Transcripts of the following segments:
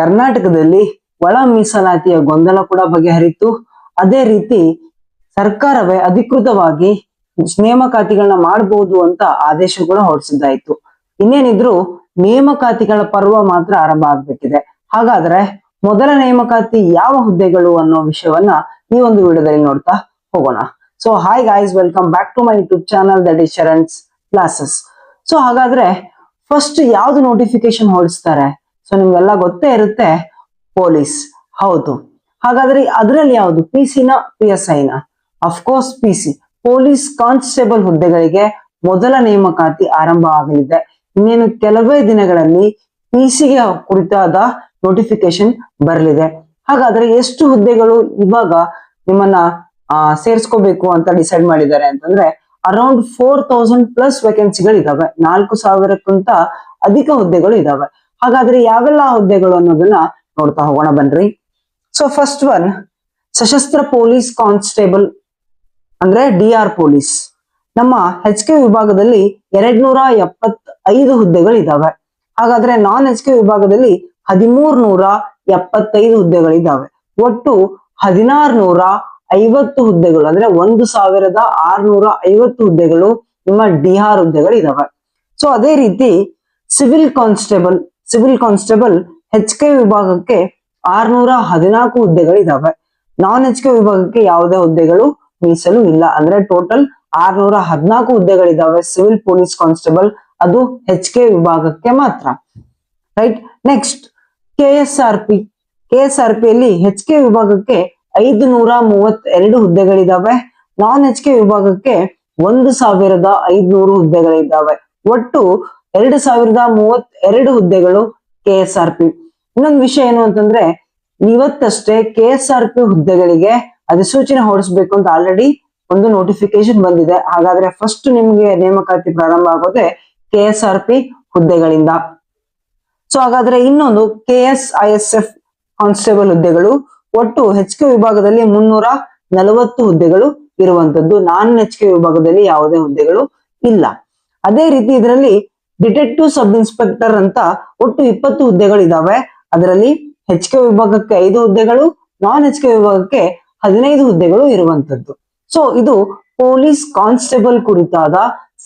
ಕರ್ನಾಟಕದಲ್ಲಿ ಒಳ ಮೀಸಲಾತಿಯ ಗೊಂದಲ ಕೂಡ ಬಗೆಹರಿತು. ಅದೇ ರೀತಿ ಸರ್ಕಾರವೇ ಅಧಿಕೃತವಾಗಿ ನೇಮಕಾತಿಗಳನ್ನ ಮಾಡಬಹುದು ಅಂತ ಆದೇಶ ಕೂಡ ಹೊರಡಿಸಿದ್ದಾಯ್ತು. ಇನ್ನೇನಿದ್ರು ನೇಮಕಾತಿಗಳ ಪರ್ವ ಮಾತ್ರ ಆರಂಭ ಆಗ್ಬೇಕಿದೆ. ಹಾಗಾದ್ರೆ ಮೊದಲ ನೇಮಕಾತಿ ಯಾವ ಹುದ್ದೆಗಳು ಅನ್ನೋ ವಿಷಯವನ್ನ ಈ ಒಂದು ವಿಡಿಯೋದಲ್ಲಿ ನೋಡ್ತಾ ಹೋಗೋಣ. So hi guys welcome back to my YouTube channel that is Sharan's classes so ಹಾಗಾದ್ರೆ ಫಸ್ಟ್ ಯಾವ್ದು ನೋಟಿಫಿಕೇಶನ್ ಹೊರಡಿಸ್ತಾರೆ? ಸೊ ನಿಮ್ಗೆಲ್ಲ ಗೊತ್ತೇ ಇರುತ್ತೆ ಪೊಲೀಸ್. ಹೌದು. ಹಾಗಾದ್ರೆ ಅದರಲ್ಲಿ ಯಾವುದು? ಪಿ ಸಿನ ಪಿ ಎಸ್ ಐನ of course P C police constable ಹುದ್ದೆಗಳಿಗೆ ಮೊದಲ ನೇಮಕಾತಿ ಆರಂಭ ಆಗಲಿದೆ. ಇನ್ನೇನು ಕೆಲವೇ ದಿನಗಳಲ್ಲಿ ಪಿ ಸಿಗೆ ಕುರಿತಾದ ನೋಟಿಫಿಕೇಶನ್ ಬರಲಿದೆ. ಹಾಗಾದ್ರೆ ಎಷ್ಟು ಹುದ್ದೆಗಳು ಇವಾಗ ನಿಮ್ಮನ್ನ ಸೇರಿಸ್ಕೋಬೇಕು ಅಂತ ಡಿಸೈಡ್ ಮಾಡಿದ್ದಾರೆ ಅಂತಂದ್ರೆ ಅರೌಂಡ್ ಫೋರ್ ತೌಸಂಡ್ ಪ್ಲಸ್ ವೇಕೆನ್ಸಿಗಳು ಇದಾವೆ ನಾಲ್ಕು ಸಾವಿರಕ್ಕಿಂತ ಅಧಿಕ ಹುದ್ದೆಗಳು ಇದಾವೆ. ಹಾಗಾದ್ರೆ ಯಾವೆಲ್ಲ ಹುದ್ದೆಗಳು ಅನ್ನೋದನ್ನ ನೋಡ್ತಾ ಹೋಗೋಣ ಬನ್ರಿ. ಸೊ ಫಸ್ಟ್ ಒನ್ ಸಶಸ್ತ್ರ ಪೊಲೀಸ್ ಕಾನ್ಸ್ಟೇಬಲ್ ಅಂದ್ರೆ ಡಿ ಆರ್ ಪೊಲೀಸ್. ನಮ್ಮ ಎಚ್ ಕೆ ವಿಭಾಗದಲ್ಲಿ ಎರಡ್ ನೂರ ಎಪ್ಪತ್ತೈದು ಹುದ್ದೆಗಳು ಇದಾವೆ ಹಾಗಾದ್ರೆ ನಾನ್ ಎಚ್ ಕೆ ವಿಭಾಗದಲ್ಲಿ ಹದಿಮೂರ್ ನೂರ ಎಪ್ಪತ್ತೈದು ಹುದ್ದೆಗಳಿದಾವೆ. ಒಟ್ಟು ಹದಿನಾರು ನೂರ ಐವತ್ತು ಹುದ್ದೆಗಳು, ಅಂದ್ರೆ ಒಂದು ಸಾವಿರದ ಆರ್ನೂರ ಐವತ್ತು ಹುದ್ದೆಗಳು ನಿಮ್ಮ ಡಿ ಆರ್ ಹುದ್ದೆಗಳು ಇದಾವೆ ಸೊ ಅದೇ ರೀತಿ civil constable civil constable H K ವಿಭಾಗಕ್ಕೆ ಆರ್ನೂರ ಹದಿನಾಲ್ಕು ಹುದ್ದೆಗಳು ಇದಾವೆ ನಾನ್ ಎಚ್ ಕೆ ವಿಭಾಗಕ್ಕೆ ಯಾವುದೇ ಹುದ್ದೆಗಳು ಮೀಸಲು ಇಲ್ಲ. ಅಂದ್ರೆ ಟೋಟಲ್ ಆರ್ನೂರ ಹದಿನಾಲ್ಕು ಹುದ್ದೆಗಳಿದಾವೆ ಸಿವಿಲ್ ಪೊಲೀಸ್ ಕಾನ್ಸ್ಟೇಬಲ್. ಅದು ಎಚ್ ಕೆ ವಿಭಾಗಕ್ಕೆ ಮಾತ್ರ. Right, next K S R P. K R P ಅಲ್ಲಿ ಎಚ್ ಕೆ ವಿಭಾಗಕ್ಕೆ ಐದು ನೂರ ಹುದ್ದೆಗಳಿದಾವೆ. ನಾನ್ ಎಚ್ ಕೆ ವಿಭಾಗಕ್ಕೆ ಒಂದು ಸಾವಿರದ ಐದ್ನೂರು ಹುದ್ದೆಗಳಿದ್ದಾವೆ ಒಟ್ಟು ಎರಡು ಸಾವಿರದ ಮೂವತ್ತೆರಡು ಹುದ್ದೆಗಳು ಕೆ ಆರ್ ಪಿ. ಇನ್ನೊಂದು ವಿಷಯ ಏನು ಅಂತಂದ್ರೆ, ಇವತ್ತಷ್ಟೇ ಕೆ ಆರ್ ಪಿ ಹುದ್ದೆಗಳಿಗೆ ಅಧಿಸೂಚನೆ ಹೊರಡಿಸ್ಬೇಕು ಅಂತ ಆಲ್ರೆಡಿ ಒಂದು ನೋಟಿಫಿಕೇಶನ್ ಬಂದಿದೆ. ಹಾಗಾದ್ರೆ ಫಸ್ಟ್ ನಿಮ್ಗೆ ನೇಮಕಾತಿ ಪ್ರಾರಂಭ ಆಗೋದೆ ಕೆ ಆರ್ ಪಿ ಹುದ್ದೆಗಳಿಂದ. ಸೊ ಹಾಗಾದ್ರೆ ಇನ್ನೊಂದು ಕೆ ಎಸ್ ಎಫ್ ಕಾನ್ಸ್ಟೇಬಲ್ ಹುದ್ದೆಗಳು, ಒಟ್ಟು ಹೆಚ್ಕೆ ವಿಭಾಗದಲ್ಲಿ ಮುನ್ನೂರ ನಲವತ್ತು ಹುದ್ದೆಗಳು ಇರುವಂತದ್ದು. ನಾನ್ ಹೆಚ್ಕೆ ವಿಭಾಗದಲ್ಲಿ ಯಾವುದೇ ಹುದ್ದೆಗಳು ಇಲ್ಲ. ಅದೇ ರೀತಿ ಇದರಲ್ಲಿ ಡಿಟೆಕ್ಟಿವ್ ಸಬ್ ಇನ್ಸ್ಪೆಕ್ಟರ್ ಅಂತ ಒಟ್ಟು ಇಪ್ಪತ್ತು ಹುದ್ದೆಗಳು ಇದಾವೆ ಅದರಲ್ಲಿ ಎಚ್ ಕೆ ವಿಭಾಗಕ್ಕೆ ಐದು ಹುದ್ದೆಗಳು, ನಾನ್ ಹೆಚ್ ಕೆ ವಿಭಾಗಕ್ಕೆ ಹದಿನೈದು ಹುದ್ದೆಗಳು ಇರುವಂತದ್ದು ಸೊ ಇದು ಪೊಲೀಸ್ ಕಾನ್ಸ್ಟೇಬಲ್ ಕುರಿತಾದ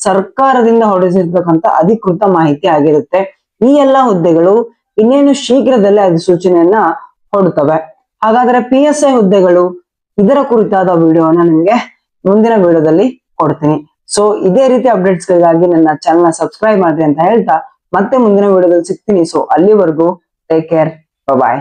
ಸರ್ಕಾರದಿಂದ ಹೊರಡಿಸಿರ್ತಕ್ಕಂಥ ಅಧಿಕೃತ ಮಾಹಿತಿ ಆಗಿರುತ್ತೆ. ಈ ಎಲ್ಲಾ ಹುದ್ದೆಗಳು ಇನ್ನೇನು ಶೀಘ್ರದಲ್ಲೇ ಅಧಿಸೂಚನೆಯನ್ನ ಹೊರಡ್ತವೆ. ಹಾಗಾದ್ರೆ ಪಿ ಎಸ್ ಹುದ್ದೆಗಳು ಇದರ ಕುರಿತಾದ ವಿಡಿಯೋನ ನಿಮ್ಗೆ ಮುಂದಿನ ವಿಡಿಯೋದಲ್ಲಿ ಕೊಡ್ತೀನಿ. ಸೊ ಇದೇ ರೀತಿ ಅಪ್ಡೇಟ್ಸ್ ಗಳಿಗಾಗಿ ನನ್ನ ಚಾನಲ್ ಸಬ್ಸ್ಕ್ರೈಬ್ ಮಾಡ್ರಿ ಅಂತ ಹೇಳ್ತಾ ಮತ್ತೆ ಮುಂದಿನ ವಿಡಿಯೋದಲ್ಲಿ ಸಿಗ್ತೀನಿ. ಸೊ ಅಲ್ಲಿವರೆಗೂ ಟೇಕ್ ಕೇರ್ ಬಾಯ್